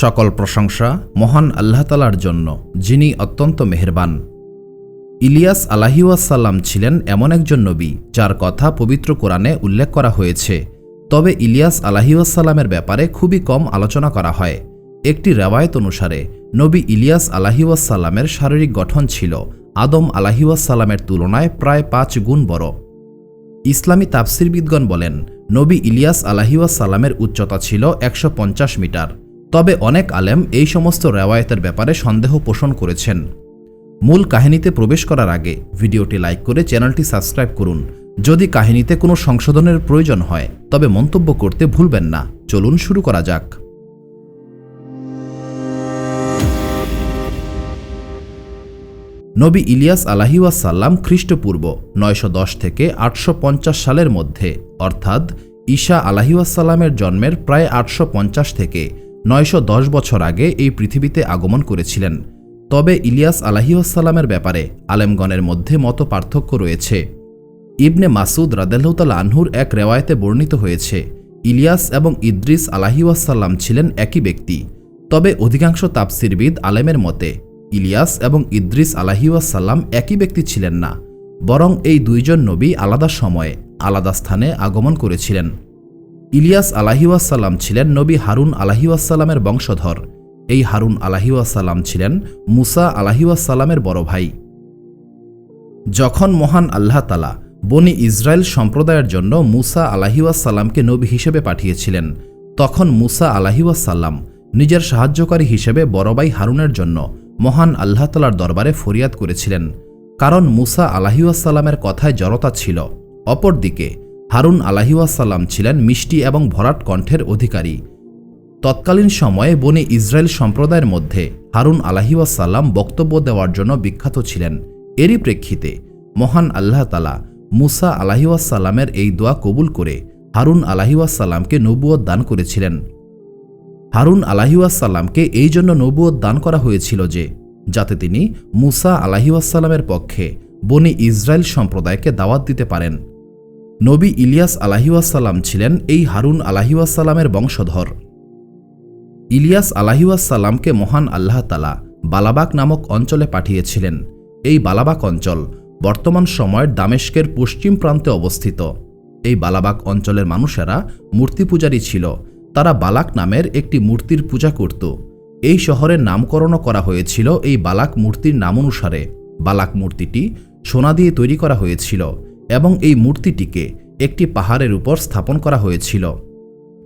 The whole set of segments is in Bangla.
সকল প্রশংসা মহান আল্লাহ তালার জন্য, যিনি অত্যন্ত মেহেরবান। ইলিয়াস আলাহিউসাল্লাম ছিলেন এমন একজন নবী, যার কথা পবিত্র কোরআনে উল্লেখ করা হয়েছে। তবে ইলিয়াস আলাহিউসাল্লামের ব্যাপারে খুবই কম আলোচনা করা হয়। একটি রেওয়ায়ত অনুসারে, নবী ইলিয়াস আলাহিউসাল্লামের শারীরিক গঠন ছিল আদম আলাহিউসাল্লামের তুলনায় প্রায় পাঁচ গুণ বড়। ইসলামী তাফসিরবিদগণ বলেন, নবী ইলিয়াস আলাহিউসাল্লামের উচ্চতা ছিল একশো পঞ্চাশ মিটার। তবে অনেক আলেম এই সমস্ত রেওয়ায়তের ব্যাপারে সন্দেহ পোষণ করেছেন। মূল কাহিনীতে প্রবেশ করার আগে ভিডিওটি লাইক করে চ্যানেলটি সাবস্ক্রাইব করুন। যদি কাহিনীতে কোনো সংশোধনের প্রয়োজন হয়, তবে মন্তব্য করতে ভুলবেন না। চলুন শুরু করা যাক। নবী ইলিয়াস আলাহিউসাল্লাম খ্রিস্টপূর্ব নয়শো দশ থেকে আটশো পঞ্চাশ সালের মধ্যে, অর্থাৎ ঈশা আলাহিউসাল্লামের জন্মের প্রায় আটশো পঞ্চাশ থেকে নয়শো দশ বছর আগে এই পৃথিবীতে আগমন করেছিলেন। তবে ইলিয়াস আলাহিউসাল্লামের ব্যাপারে আলেমগণের মধ্যে মত পার্থক্য রয়েছে। ইবনে মাসুদ রাদেল্লাহতাল আনহুর এক রেওয়ায়তে বর্ণিত হয়েছে, ইলিয়াস এবং ইদ্রিস আলাহিউসাল্লাম ছিলেন একই ব্যক্তি। তবে অধিকাংশ তাপসিরবিদ আলেমের মতে, ইলিয়াস এবং ইদ্রিস আলাহিউসাল্লাম একই ব্যক্তি ছিলেন না, বরং এই দুইজন নবী আলাদা সময়ে, আলাদা স্থানে আগমন করেছিলেন। ইলিয়াস আলাহিউসাল্লাম ছিলেন নবী হারুন আলাহিউসাল্লামের বংশধর। এই হারুন আলাহিউসাল্লাম ছিলেন মুসা আলাহিউসাল্লামের বড় ভাই। যখন মহান আল্লাহ তালা বনি ইসরায়েল সম্প্রদায়ের জন্য মুসা আলাহিউসাল্লামকে নবী হিসেবে পাঠিয়েছিলেন, তখন মুসা আলাহিউসাল্লাম নিজের সাহায্যকারী হিসেবে বড় ভাই হারুনের জন্য মহান আল্লাহ তালার দরবারে ফরিয়াদ করেছিলেন। কারণ মুসা আলাহিউসাল্লামের কথায় জড়তা ছিল। অপরদিকে হারুন আলাহিউসাল্লাম ছিলেন মিষ্টি এবং ভরাট কণ্ঠের অধিকারী। তৎকালীন সময়ে বনে ইসরায়েল সম্প্রদায়ের মধ্যে হারুন আলাহিউসাল্লাম বক্তব্য দেওয়ার জন্য বিখ্যাত ছিলেন। এরই প্রেক্ষিতে মহান আল্লাহ তালা মুসা আলাহিউসাল্লামের এই দোয়া কবুল করে হারুন আলাহিউসাল্লামকে নবুয়ত দান করেছিলেন। হারুন আলাহিউসাল্লামকে এই জন্য নবুয়ত দান করা হয়েছিল যে, যাতে তিনি মুসা আলাহিউসাল্লামের পক্ষে বনি ইসরায়েল সম্প্রদায়কে দাওয়াত দিতে পারেন। নবী ইলিয়াস আলাহিউসাল্লাম ছিলেন এই হারুন আলাহিউসাল্লামের বংশধর। ইলিয়াস আলাহিউসাল্লামকে মহান আল্লাহ তালা বালাবাক নামক অঞ্চলে পাঠিয়েছিলেন। এই বালাবাক অঞ্চল বর্তমান সময়ের দামেস্কের পশ্চিম প্রান্তে অবস্থিত। এই বালাবাক অঞ্চলের মানুষেরা মূর্তি পূজারী ছিল। তারা বালাক নামের একটি মূর্তির পূজা করত। এই শহরের নামকরণও করা হয়েছিল এই বালাক মূর্তির নাম অনুসারে বালাক মূর্তিটি সোনা দিয়ে তৈরি করা হয়েছিল। এবং এই মূর্তিটিকে একটি পাহাড়ের উপর স্থাপন করা হয়েছিল।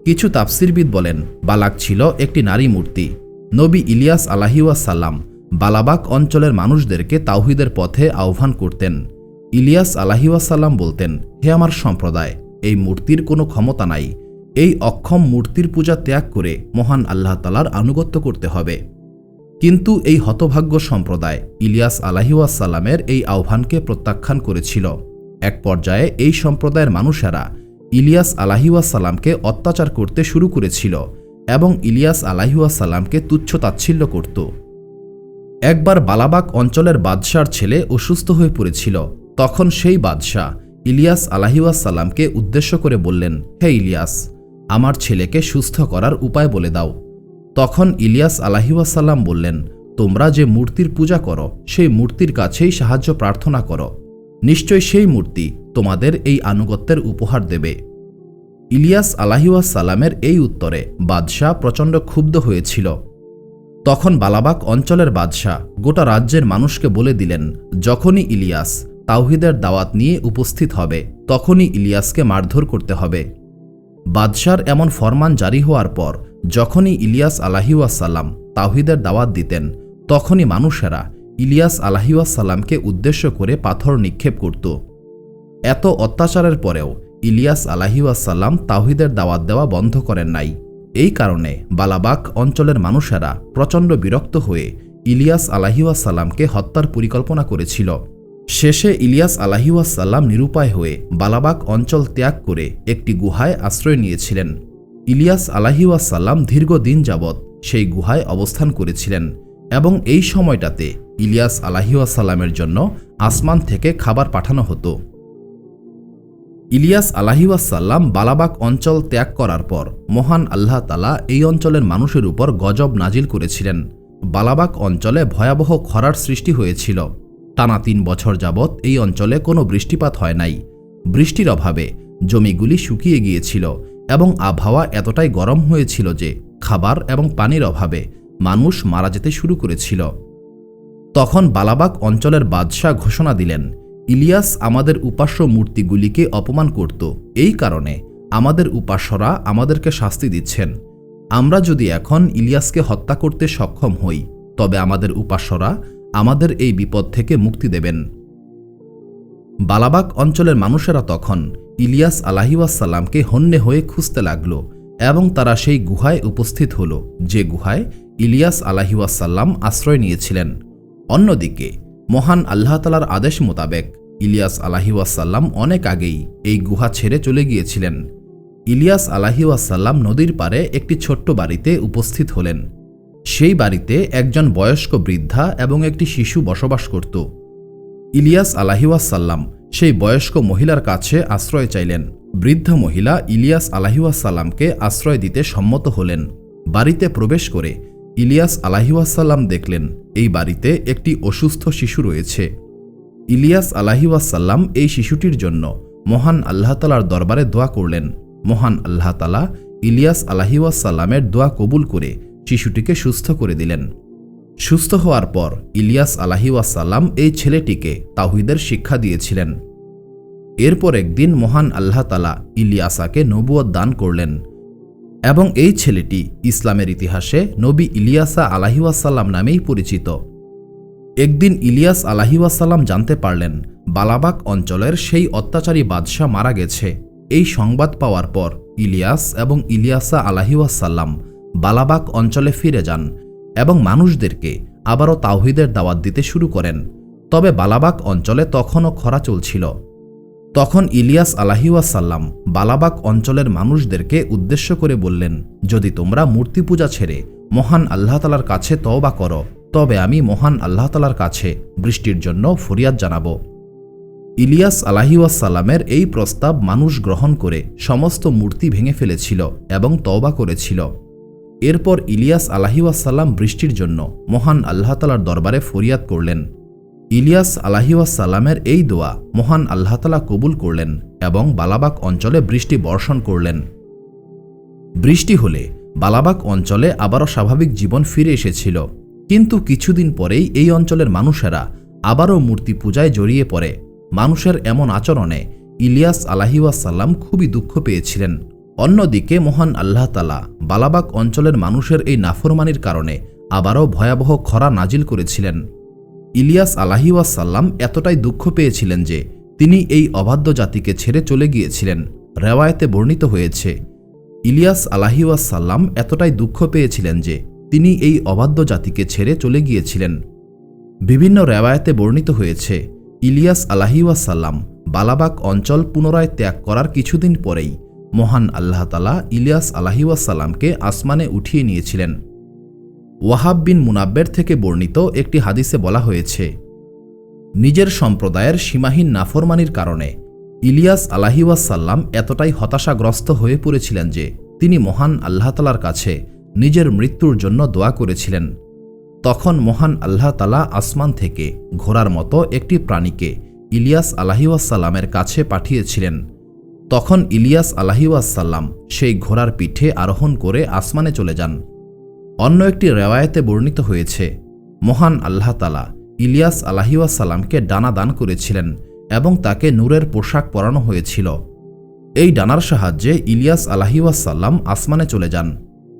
কিছু তাফসিরবিদ বলেন, বালাক ছিল একটি নারী মূর্তি। নবী ইলিয়াস আলাহিউসাল্লাম বালাবাক অঞ্চলের মানুষদেরকে তাওহিদের পথে আহ্বান করতেন। ইলিয়াস আলাহিউসাল্লাম বলতেন, হে আমার সম্প্রদায়, এই মূর্তির কোনো ক্ষমতা নাই। এই অক্ষম মূর্তির পূজা ত্যাগ করে মহান আল্লাহ তালার আনুগত্য করতে হবে। কিন্তু এই হতভাগ্য সম্প্রদায় ইলিয়াস আলাহিউসাল্লামের এই আহ্বানকে প্রত্যাখ্যান করেছিল। এক পর্যায়ে এই সম্প্রদায়ের মানুষেরা ইলিয়াস আলাহিউসাল্লামকে অত্যাচার করতে শুরু করেছিল এবং ইলিয়াস আলাহিউসাল্লামকে তুচ্ছ তাচ্ছিল্য করত। একবার বালাবাক অঞ্চলের বাদশার ছেলে অসুস্থ হয়ে পড়েছিল, তখন সেই বাদশাহ ইলিয়াস আলাহিউসাল্লামকে উদ্দেশ্য করে বললেন, হে ইলিয়াস, আমার ছেলেকে সুস্থ করার উপায় বলে দাও। তখন ইলিয়াস আলাহিউসাল্লাম বললেন, তোমরা যে মূর্তির পূজা করো, সেই মূর্তির কাছেই সাহায্য প্রার্থনা করো। নিশ্চয় সেই মূর্তি তোমাদের এই আনুগত্যের উপহার দেবে। ইলিয়াস আলাহিউসাল্লামের এই উত্তরে বাদশাহ প্রচণ্ড ক্ষুব্ধ হয়েছিল। তখন বালাবাক অঞ্চলের বাদশাহ গোটা রাজ্যের মানুষকে বলে দিলেন, যখনই ইলিয়াস তাওহিদের দাওয়াত নিয়ে উপস্থিত হবে, তখনই ইলিয়াসকে মারধর করতে হবে। বাদশার এমন ফরমান জারি হওয়ার পর, যখনই ইলিয়াস আলাহিউসাল্লাম তাওহিদের দাওয়াত দিতেন, তখনই মানুষেরা ইলিয়াস আলাহিউসাল্লামকে উদ্দেশ্য করে পাথর নিক্ষেপ করত। এত অত্যাচারের পরেও ইলিয়াস আলাহিউসাল্লাম তাহিদের দাওয়াত দেওয়া বন্ধ করেন নাই। এই কারণে বালাবাক অঞ্চলের মানুষেরা প্রচণ্ড বিরক্ত হয়ে ইলিয়াস আলাহিউসাল্লামকে হত্যার পরিকল্পনা করেছিল। শেষে ইলিয়াস আলাহিউসাল্লাম নিরুপায় হয়ে বালাবাক অঞ্চল ত্যাগ করে একটি গুহায় আশ্রয় নিয়েছিলেন। ইলিয়াস আলাহিউসাল্লাম দীর্ঘদিন যাবৎ সেই গুহায় অবস্থান করেছিলেন এবং এই সময়টাতে ইলিয়াস আলাহিউসাল্লামের জন্য আসমান থেকে খাবার পাঠানো হতো। ইলিয়াস আলাহিউসাল্লাম বালাবাক অঞ্চল ত্যাগ করার পর মহান আল্লাহ তালা এই অঞ্চলের মানুষের উপর গজব নাজিল করেছিলেন। বালাবাক অঞ্চলে ভয়াবহ খরার সৃষ্টি হয়েছিল। টানা তিন বছর যাবৎ এই অঞ্চলে কোনো বৃষ্টিপাত হয় নাই। বৃষ্টির অভাবে জমিগুলি শুকিয়ে গিয়েছিল এবং আবহাওয়া এতটাই গরম হয়েছিল যে খাবার এবং পানির অভাবে মানুষ মারা যেতে শুরু করেছিল। তখন বালাবাক অঞ্চলের বাদশাহ ঘোষণা দিলেন, ইলিয়াস আমাদের উপাস্য মূর্তিগুলিকে অপমান করত। এই কারণে আমাদের উপাস্যরা আমাদেরকে শাস্তি দিচ্ছেন। আমরা যদি এখন ইলিয়াসকে হত্যা করতে সক্ষম হই, তবে আমাদের উপাস্যরা আমাদের এই বিপদ থেকে মুক্তি দেবেন। বালাবাক অঞ্চলের মানুষেরা তখন ইলিয়াস আলাহিউসাল্লামকে হন্যে হয়ে খুঁজতে লাগল এবং তারা সেই গুহায় উপস্থিত হল, যে গুহায় ইলিয়াস আলাহিউসাল্লাম আশ্রয় নিয়েছিলেন। অন্যদিকে, মহান আল্লাহ তালার আদেশ মোতাবেক ইলিয়াস আলাহিউসাল্লাম অনেক আগেই এই গুহা ছেড়ে চলে গিয়েছিলেন। ইলিয়াস আলাহিউসাল্লাম নদীর পারে একটি ছোট্ট বাড়িতে উপস্থিত হলেন। সেই বাড়িতে একজন বয়স্ক বৃদ্ধা এবং একটি শিশু বসবাস করত। ইলিয়াস আলাহিউসাল্লাম সেই বয়স্ক মহিলার কাছে আশ্রয় চাইলেন। বৃদ্ধ মহিলা ইলিয়াস আলাহিউসাল্লামকে আশ্রয় দিতে সম্মত হলেন। বাড়িতে প্রবেশ করে ইলিয়াস আলাহিউসাল্লাম দেখলেন, এই বাড়িতে একটি অসুস্থ শিশু রয়েছে। ইলিয়াস আলাহিউসাল্লাম এই শিশুটির জন্য মহান আল্লাহ তালার দরবারে দোয়া করলেন। মহান আল্লাহ তালা ইলিয়াস আলাহিউসাল্লামের দোয়া কবুল করে শিশুটিকে সুস্থ করে দিলেন। সুস্থ হওয়ার পর ইলিয়াস আলাহিউসাল্লাম এই ছেলেটিকে তাহিদের শিক্ষা দিয়েছিলেন। এরপর একদিন মহান আল্লাহতালা ইলিয়াসাকে নবুয়ত দান করলেন। এবং এই ছেলেটি ইসলামের ইতিহাসে নবী ইলিয়াসা আলাহিউসাল্লাম নামেই পরিচিত। একদিন ইলিয়াস আলাহিউসাল্লাম জানতে পারলেন, বালাবাক অঞ্চলের সেই অত্যাচারী বাদশাহ মারা গেছে। এই সংবাদ পাওয়ার পর ইলিয়াস এবং ইলিয়াসা আলাহিউসাল্লাম বালাবাক অঞ্চলে ফিরে যান এবং মানুষদেরকে আবারও তাওহিদের দাওয়াত দিতে শুরু করেন। তবে বালাবাক অঞ্চলে তখনও খরা চলছিল। তখন ইলিয়াস আলাহিউসাল্লাম বালাবাক অঞ্চলের মানুষদেরকে উদ্দেশ্য করে বললেন, যদি তোমরা মূর্তি পূজা ছেড়ে মহান আল্লাহতালার কাছে তওবা করো, তবে আমি মহান আল্লাহতালার কাছে বৃষ্টির জন্য ফরিয়াদ জানাব। ইলিয়াস আলাহিউসাল্লামের এই প্রস্তাব মানুষ গ্রহণ করে সমস্ত মূর্তি ভেঙে ফেলেছিল এবং তওবা করেছিল। এরপর ইলিয়াস আলাহিউসাল্লাম বৃষ্টির জন্য মহান আল্লাহতালার দরবারে ফরিয়াদ করলেন। ইলিয়াস আলাহিউসাল্লামের এই দোয়া মহান আল্লাহ তালা কবুল করলেন এবং বালাবাক অঞ্চলে বৃষ্টি বর্ষণ করলেন। বৃষ্টি হলে বালাবাক অঞ্চলে আবারও স্বাভাবিক জীবন ফিরে এসেছিল। কিন্তু কিছুদিন পরেই এই অঞ্চলের মানুষেরা আবারও মূর্তি পূজায় জড়িয়ে পড়ে। মানুষের এমন আচরণে ইলিয়াস আলাহিউসাল্লাম খুবই দুঃখ পেয়েছিলেন। অন্যদিকে মহান আল্লাহতালা বালাবাক অঞ্চলের মানুষের এই নাফরমানির কারণে আবারও ভয়াবহ খরা নাজিল করেছিলেন। ইলিয়াস আলাহিউসাল্লাম এতটাই দুঃখ পেয়েছিলেন যে তিনি এই অবাধ্য জাতিকে ছেড়ে চলে গিয়েছিলেন, রেওয়ায়তে বর্ণিত হয়েছে। ইলিয়াস আলাহিউসাল্লাম এতটাই দুঃখ পেয়েছিলেন যে তিনি এই অবাধ্য জাতিকে ছেড়ে চলে গিয়েছিলেন। বিভিন্ন রেওয়ায়তে বর্ণিত হয়েছে, ইলিয়াস আলাহিউসাল্লাম বালাবাক অঞ্চল পুনরায় ত্যাগ করার কিছুদিন পরেই মহান আল্লাহতালা ইলিয়াস আলাহিউসাল্লামকে আসমানে উঠিয়ে নিয়েছিলেন। ওয়াহাব বিন মুনাব্বের থেকে বর্ণিত একটি হাদিসে বলা হয়েছে, নিজের সম্প্রদায়ের সীমাহীন নাফরমানির কারণে ইলিয়াস আলাহিউসাল্লাম এতটাই হতাশাগ্রস্ত হয়ে পড়েছিলেন যে তিনি মহান আল্লাহতালার কাছে নিজের মৃত্যুর জন্য দোয়া করেছিলেন। তখন মহান আল্লাহ তালা আসমান থেকে ঘোড়ার মতো একটি প্রাণীকে ইলিয়াস আলাহিউসাল্লামের কাছে পাঠিয়েছিলেন। তখন ইলিয়াস আলাহিউসাল্লাম সেই ঘোড়ার পিঠে আরোহণ করে আসমানে চলে যান। অন্য একটি রেওয়ায়তে বর্ণিত হয়েছে, মহান আল্লাহ তালা ইলিয়াস আলাহিউসাল্লামকে ডানা দান করেছিলেন এবং তাকে নূরের পোশাক পরানো হয়েছিল। এই ডানার সাহায্যে ইলিয়াস আলাহিউসাল্লাম আসমানে চলে যান।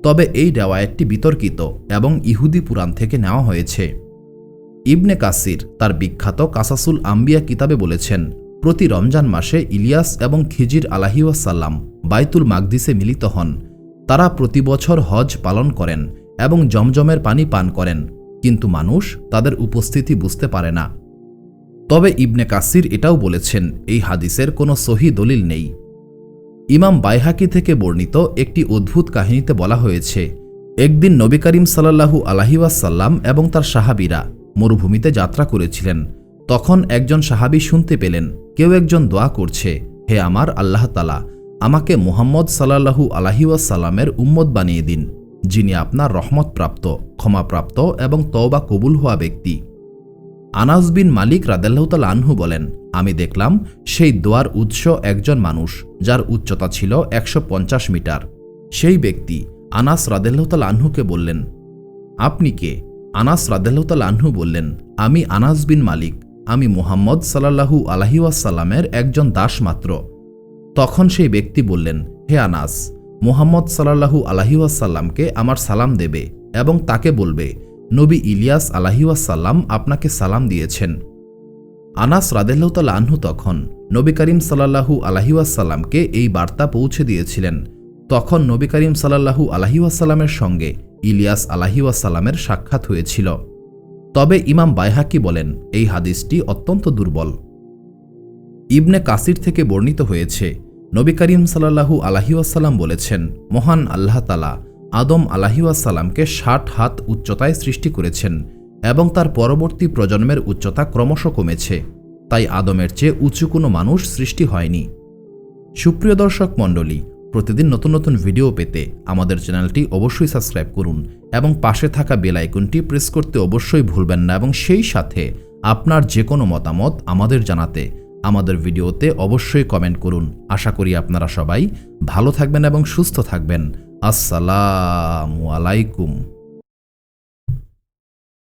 তবে এই রেওয়ায়তটি বিতর্কিত এবং ইহুদি পুরাণ থেকে নেওয়া হয়েছে। ইবনে কাসির তার বিখ্যাত কাসাসুল আম্বিয়া কিতাবে বলেছেন, প্রতি রমজান মাসে ইলিয়াস এবং খিজির আলাহিউসাল্লাম বাইতুল মাগদিসে মিলিত হন। তারা প্রতি বছর হজ পালন করেন এবং জমজমের পানি পান করেন, কিন্তু মানুষ তাদের উপস্থিতি বুঝতে পারে না। তবে ইবনে কাসির এটাও বলেছেন, এই হাদিসের কোনো সহি দলিল নেই। ইমাম বাইহাকি থেকে বর্ণিত একটি অদ্ভুত কাহিনীতে বলা হয়েছে, একদিন নবী করিম সাল্লাহু আলাহিওয়াসাল্লাম এবং তার সাহাবিরা মরুভূমিতে যাত্রা করেছিলেন। তখন একজন সাহাবি শুনতে পেলেন, কেউ একজন দোয়া করছে, হে আমার আল্লাহ তালা আমাকে মুহাম্মদ সাল্লাহু আলাহিউসাল্লামের উম্মত বানিয়ে দিন। যিনি আপনার রহমতপ্রাপ্ত, ক্ষমাপ্রাপ্ত এবং তওবা কবুল হওয়া ব্যক্তি। আনাস বিন মালিক রাদেল্লাহতাল আনহু বলেন, আমি দেখলাম সেই দোয়ার উৎস একজন মানুষ, যার উচ্চতা ছিল একশো পঞ্চাশ মিটার। সেই ব্যক্তি আনাস রাদেল্লাহতাল আনহুকে বললেন, আপনি কে? আনাস রাদেল্লাহতাল আনহু বললেন, আমি আনাস বিন মালিক। আমি মুহাম্মদ সাল্লাহু আলাহিউসাল্লামের একজন দাস মাত্র তখন সেই ব্যক্তি বললেন, হে আনাস মুহাম্মদ সাল্লাহু আলাহিউসাল্লামকে আমার সালাম দেবে এবং তাকে বলবে, নবী ইলিয়াস আলাহিউসাল্লাম আপনাকে সালাম দিয়েছেন। আনাস রাদেল্লাহতাল আনহু তখন নবী করিম সাল্লাহু আলাহিউসাল্লামকে এই বার্তা পৌঁছে দিয়েছিলেন। তখন নবী করিম সাল্লাহু আলাহিউসাল্লামের সঙ্গে ইলিয়াস আলাহিউসাল্লামের সাক্ষাৎ হয়েছিল। তবে ইমাম বাইহাকি বলেন, এই হাদিসটি অত্যন্ত দুর্বল। ইবনে কাসির থেকে বর্ণিত হয়েছে নবী করিম সাল্লাহু আলাহিউসাল্লাম বলেছেন, মহান আল্লাহ তালা আদম আলাহিউসাল্লামকে ষাট হাত উচ্চতায় সৃষ্টি করেছেন এবং তার পরবর্তী প্রজন্মের উচ্চতা ক্রমশ কমেছে। তাই আদমের চেয়ে উঁচু কোনো মানুষ সৃষ্টি হয়নি। সুপ্রিয় দর্শক মণ্ডলী, প্রতিদিন নতুন নতুন ভিডিও পেতে আমাদের চ্যানেলটি অবশ্যই সাবস্ক্রাইব করুন এবং পাশে থাকা বেল আইকনটি প্রেস করতে অবশ্যই ভুলবেন না এবং সেই সাথে আপনার যে কোনো মতামত আমাদের জানাতে আমাদের ভিডিওতে অবশ্যই কমেন্ট করুন। আশা করি আপনারা সবাই ভালো থাকবেন এবং সুস্থ থাকবেন। আসসালামু আলাইকুম।